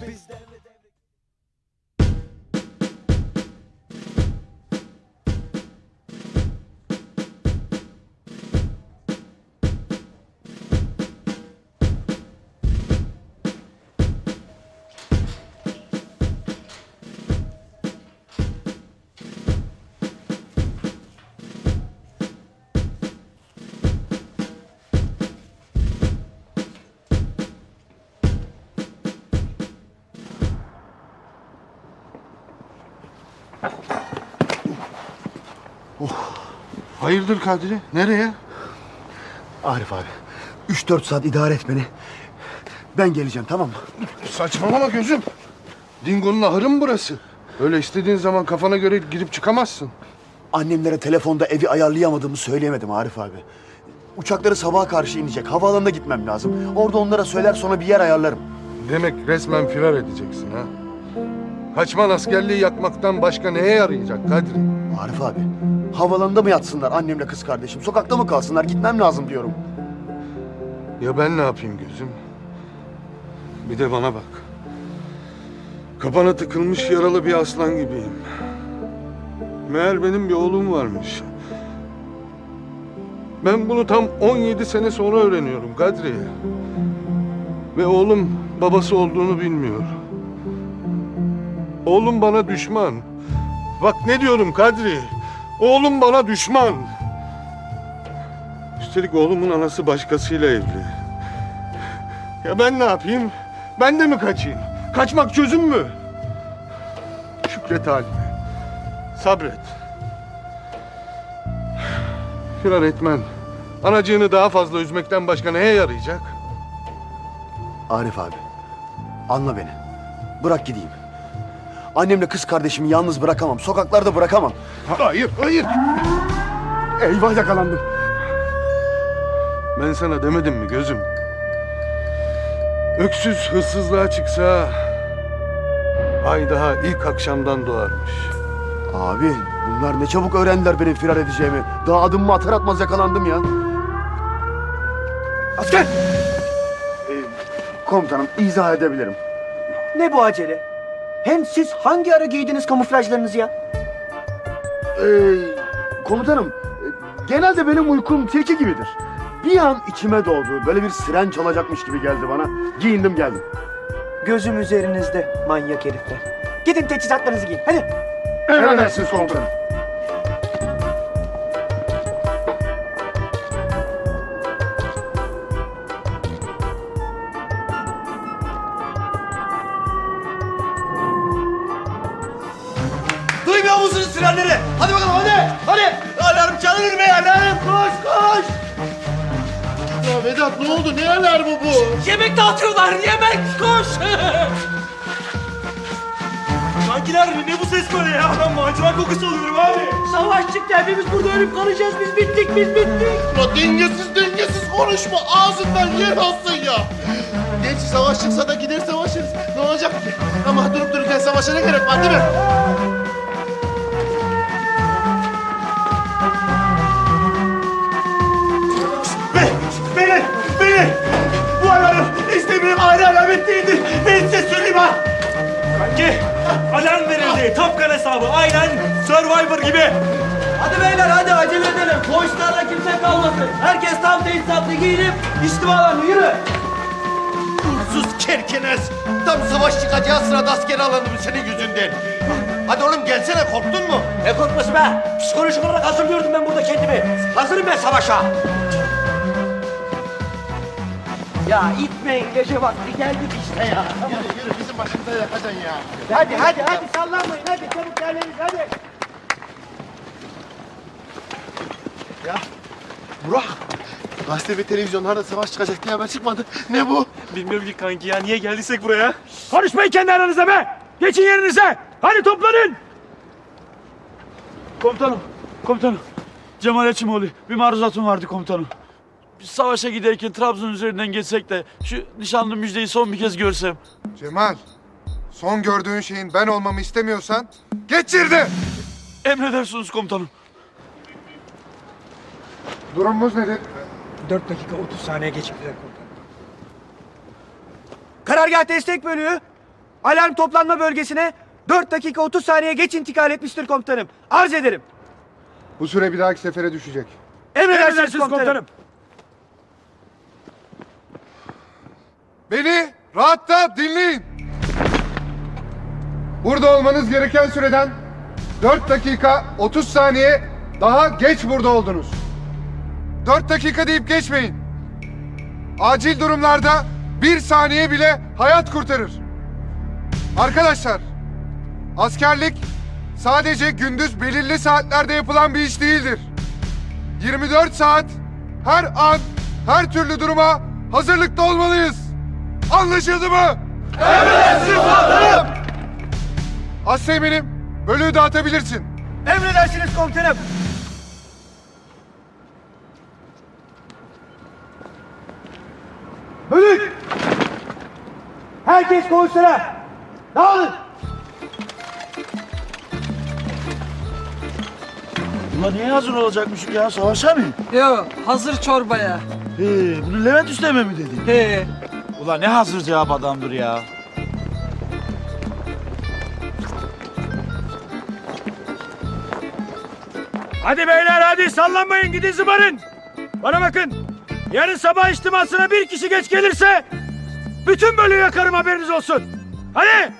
Peace. Hayırdır Kadri? Nereye? Arif abi. 3-4 saat idare et beni. Ben geleceğim tamam mı? Saçmalama gözüm. Dingo'nun ahırı mı burası? Öyle istediğin zaman kafana göre girip çıkamazsın. Annemlere telefonda evi ayarlayamadığımı söyleyemedim Arif abi. Uçakları sabaha karşı inecek. Havaalanına gitmem lazım. Orada onlara söyler sonra bir yer ayarlarım. Demek resmen firar edeceksin ha? Kaçman askerliği yakmaktan başka neye yarayacak Kadri? Arif abi. Havalanında mı yatsınlar annemle kız kardeşim? Sokakta mı kalsınlar? Gitmem lazım diyorum. Ya ben ne yapayım gözüm? Bir de bana bak. Kapana tıkılmış yaralı bir aslan gibiyim. Meğer benim bir oğlum varmış. Ben bunu tam 17 sene sonra öğreniyorum Kadri. Ve oğlum babası olduğunu bilmiyor. Oğlum bana düşman. Bak ne diyorum Kadri. Oğlum bana düşman. Üstelik oğlumun anası başkasıyla evli. Ya ben ne yapayım? Ben de mi kaçayım? Kaçmak çözüm mü? Şükret haline. Sabret. Firar etmen. Anacığını daha fazla üzmekten başka neye yarayacak? Arif abi. Anla beni. Bırak gideyim. Annemle kız kardeşimi yalnız bırakamam. Sokaklarda bırakamam. Hayır, hayır. Eyvah yakalandım. Ben sana demedim mi gözüm? Öksüz hırsızlığa çıksa... ...ay daha ilk akşamdan doğarmış. Abi bunlar ne çabuk öğrendiler benim firar edeceğimi. Daha adımımı atar atmaz yakalandım ya. Asker! Ee, komutanım izah edebilirim. Ne bu acele? Hem siz hangi ara giydiniz kamuflajlarınızı ya? Ee, komutanım genelde benim uykum tilki gibidir. Bir an içime doğdu. Böyle bir siren çalacakmış gibi geldi bana. Giyindim geldim. Gözüm üzerinizde manyak herifler. Gidin teçhizatlarınızı giyin hadi. Emredersiniz komutanım. Musunuz sirenleri? Hadi bakalım hadi. Hadi. Alarm çalınır be alarm. Koş koş. Ya Vedat ne oldu? Ne alarmı bu? Yemek dağıtıyorlar yemek. Koş. Kankiler ne bu ses böyle ya? Ben macera kokusu alıyorum abi. Savaş çıktı hepimiz burada ölüp kalacağız. Biz bittik biz bittik. Ya dengesiz dengesiz konuşma ağzından yer alsın ya. Gerçi savaş çıksa da gider savaşırız. Ne olacak ki? Ama durup dururken savaşa ne gerek var değil mi? Alarm verildi. Top Gun hesabı. Aynen Survivor gibi. Hadi beyler hadi acele edelim. Koğuşlarda kimse kalmasın. Herkes tam tesisatlı giyinip istiva alanı yürü. Sus kerkenes. Tam savaş çıkacağı sırada askere alındım senin yüzünden. Hadi oğlum gelsene korktun mu? Ne korkması be? Psikolojik olarak hazırlıyordum ben burada kendimi. Hazırım ben savaşa. Ya itmeyin gece vakti geldik işte ya. Yürü yürü başımıza yakacaksın ya. Hadi hadi hadi sallanmayın hadi çabuk yerleriniz hadi. Burak. Gazete ve televizyonlarda savaş çıkacak diye haber çıkmadı. Ne bu? Bilmiyorum ki kanki ya niye geldiysek buraya. Konuşmayın kendi aranızda be. Geçin yerinize. Hadi toplanın. Komutanım, komutanım. Cemal Eçimoğlu bir maruzatım vardı komutanım. Biz savaşa giderken Trabzon üzerinden geçsek de şu nişanlı müjdeyi son bir kez görsem. Cemal, son gördüğün şeyin ben olmamı istemiyorsan geçirdi. Emredersiniz komutanım. Durumumuz nedir? 4 dakika 30 saniye geciktiler komutanım. Karargah destek bölüğü. Alarm toplanma bölgesine 4 dakika 30 saniye geç intikal etmiştir komutanım. Arz ederim. Bu süre bir dahaki sefere düşecek. Emredersiniz, komutanım. Beni rahatta dinleyin. Burada olmanız gereken süreden 4 dakika 30 saniye daha geç burada oldunuz. 4 dakika deyip geçmeyin. Acil durumlarda bir saniye bile hayat kurtarır. Arkadaşlar, askerlik sadece gündüz belirli saatlerde yapılan bir iş değildir. 24 saat her an her türlü duruma hazırlıkta olmalıyız. Anlaşıldı mı? Emredersin komutanım. Asteğmenim, bölüğü dağıtabilirsin. Emredersiniz komutanım. Bölük! Herkes konuşsana. Dağılın. Ulan niye hazır olacakmışık ya? Savaşa mı? Yo hazır çorbaya. He, bunu Levent Üsteme mi dedi? He. Ulan ne hazır cevap adamdır ya. Hadi beyler hadi sallanmayın gidin zıbarın. Bana bakın. Yarın sabah içtimasına bir kişi geç gelirse bütün bölüğü yakarım haberiniz olsun. Hadi.